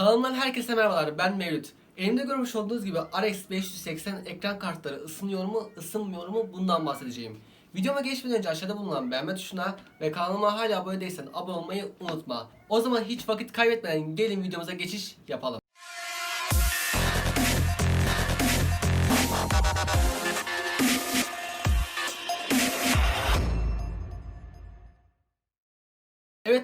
Kanalımdan herkese merhabalar ben Mevlüt. Elimde görmüş olduğunuz gibi RX 580 ekran kartları ısınıyor mu ısınmıyor mu bundan bahsedeceğim. Videoma geçmeden önce aşağıda bulunan beğenme tuşuna ve kanalıma hala abone değilsen abone olmayı unutma. O zaman hiç vakit kaybetmeden gelin videomuza geçiş yapalım.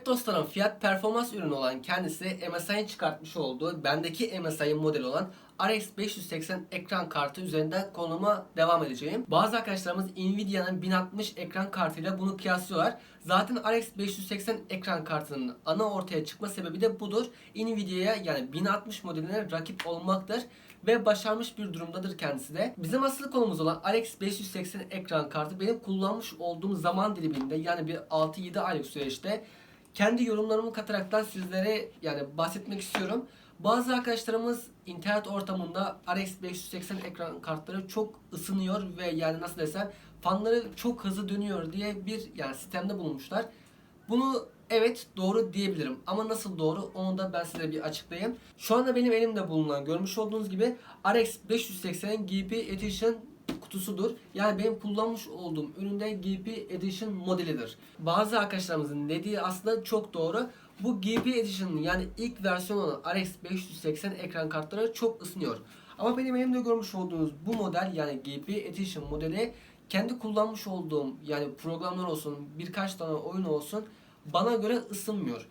Evet dostlarım fiyat performans ürünü olan kendisi MSI'nin çıkartmış olduğu bendeki MSI model olan RX 580 ekran kartı üzerinden konuma devam edeceğim. Bazı arkadaşlarımız Nvidia'nın 1060 ekran kartıyla bunu kıyaslıyorlar. Zaten RX 580 ekran kartının ana ortaya çıkma sebebi de budur. Nvidia'ya yani 1060 modeline rakip olmaktır ve başarmış bir durumdadır kendisi de. Bizim asıl konumuz olan RX 580 ekran kartı benim kullanmış olduğum zaman diliminde yani bir 6-7 aylık süreçte kendi yorumlarımı kataraktan sizlere yani bahsetmek istiyorum. Bazı arkadaşlarımız internet ortamında RX 580 ekran kartları çok ısınıyor ve yani nasıl desem fanları çok hızlı dönüyor diye bir yani sistemde bulunmuşlar. Bunu evet doğru diyebilirim ama nasıl doğru onu da ben size bir açıklayayım. Şu anda benim elimde bulunan görmüş olduğunuz gibi RX 580'in GP Edition kutusudur. Yani benim kullanmış olduğum üründe GP Edition modelidir. Bazı arkadaşlarımızın dediği aslında çok doğru. Bu GP Edition'ın yani ilk versiyon olan RX 580 ekran kartları çok ısınıyor. Ama benim elimde görmüş olduğunuz bu model yani GP Edition modeli kendi kullanmış olduğum yani programlar olsun birkaç tane oyun olsun bana göre ısınmıyor.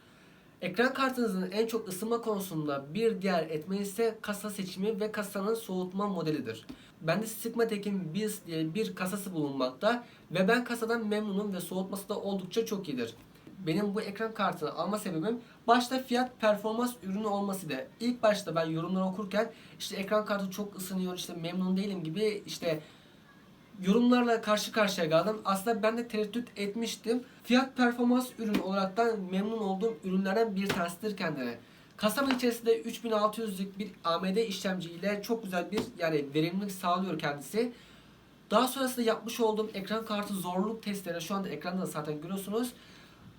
Ekran kartınızın en çok ısınma konusunda bir diğer etmen ise kasa seçimi ve kasanın soğutma modelidir. Bende Sigmatek'in BIOS diye bir kasası bulunmakta ve ben kasadan memnunum ve soğutması da oldukça çok iyidir. Benim bu ekran kartını alma sebebim başta fiyat performans ürünü olması da. İlk başta ben yorumları okurken işte ekran kartı çok ısınıyor işte memnun değilim gibi işte yorumlarla karşı karşıya kaldım. Aslında ben de tereddüt etmiştim. Fiyat performans ürün olaraktan memnun olduğum ürünlerden bir tanesidir kendine. Kasanın içerisinde 3600'lük bir AMD işlemci ile çok güzel bir yani verimlilik sağlıyor kendisi. Daha sonrasında yapmış olduğum ekran kartı zorluk testleri şu anda ekranda da zaten görüyorsunuz.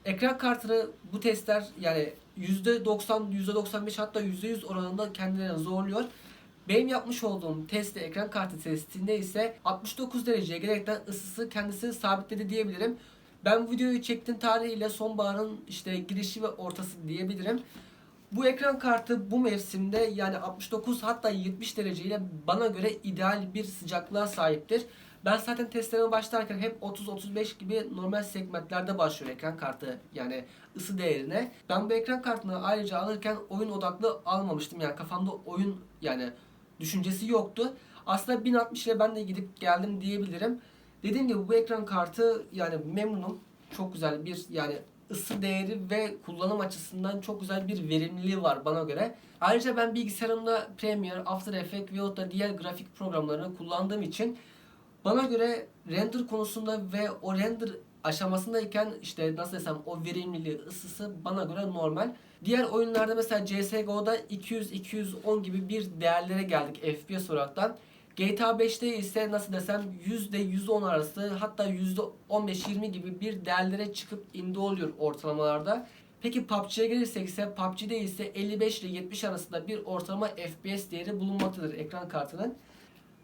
Ekran kartını bu testler yani %90, %95 hatta %100 oranında kendilerini zorluyor. Benim yapmış olduğum testte ekran kartı testinde ise 69 dereceye gelerekten ısısı kendisi sabitledi diyebilirim. Ben bu videoyu çektiğim tarihiyle sonbaharın işte girişi ve ortası diyebilirim. Bu ekran kartı bu mevsimde yani 69 hatta 70 dereceyle bana göre ideal bir sıcaklığa sahiptir. Ben zaten testlerime başlarken hep 30-35 gibi normal segmentlerde başlıyor ekran kartı yani ısı değerine. Ben bu ekran kartını ayrıca alırken oyun odaklı almamıştım yani kafamda oyun yani düşüncesi yoktu. Aslında 1060 ile ben de gidip geldim diyebilirim. Dediğim gibi bu ekran kartı yani memnunum. Çok güzel bir yani ısı değeri ve kullanım açısından çok güzel bir verimliliği var bana göre. Ayrıca ben bilgisayarımda Premiere, After Effects veyahut da diğer grafik programlarını kullandığım için bana göre render konusunda ve o render aşamasındayken işte nasıl desem o verimliliği, ısısı bana göre normal. Diğer oyunlarda mesela CSGO'da 200-210 gibi bir değerlere geldik FPS olaraktan. GTA 5'te ise nasıl desem %110 arası hatta %15-20 gibi bir değerlere çıkıp indi oluyor ortalamalarda. Peki PUBG'ye gelirsek ise PUBG'de ise 55 ile 70 arasında bir ortalama FPS değeri bulunmaktadır ekran kartının.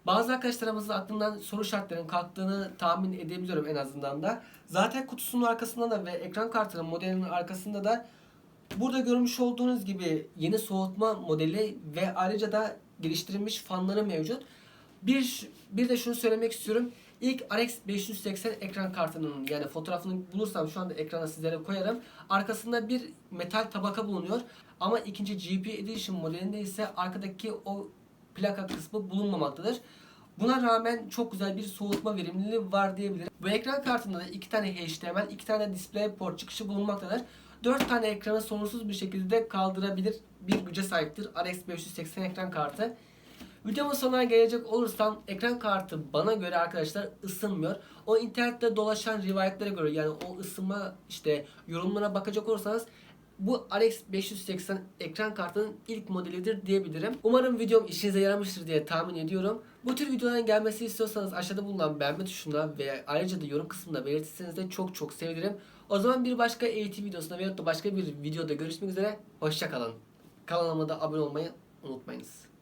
Bazı arkadaşlarımızın aklından soru şartlarının kalktığını tahmin edebiliyorum en azından da. Zaten kutusunun arkasında da ve ekran kartının modelinin arkasında da burada görmüş olduğunuz gibi yeni soğutma modeli ve ayrıca da geliştirilmiş fanları mevcut. Bir, bir de şunu söylemek istiyorum. İlk RX 580 ekran kartının yani fotoğrafını bulursam şu anda ekrana sizlere koyarım. Arkasında bir metal tabaka bulunuyor. Ama ikinci GP Edition modelinde ise arkadaki o plaka kısmı bulunmamaktadır. Buna rağmen çok güzel bir soğutma verimliliği var diyebilirim. Bu ekran kartında da iki tane HDMI, iki tane DisplayPort çıkışı bulunmaktadır. 4 tane ekranı sorunsuz bir şekilde kaldırabilir bir güce sahiptir RX 580 ekran kartı. Videomun sonuna gelecek olursam ekran kartı bana göre arkadaşlar ısınmıyor. O internette dolaşan rivayetlere göre yani o ısınma işte yorumlara bakacak olursanız bu RX 580 ekran kartının ilk modelidir diyebilirim. Umarım videom işinize yaramıştır diye tahmin ediyorum. Bu tür videoların gelmesi istiyorsanız aşağıda bulunan beğenme tuşuna ve ayrıca da yorum kısmında belirtirseniz de çok çok sevinirim. O zaman bir başka eğitim videosunda veyahut da başka bir videoda görüşmek üzere. Hoşçakalın. Kanalıma da abone olmayı unutmayınız.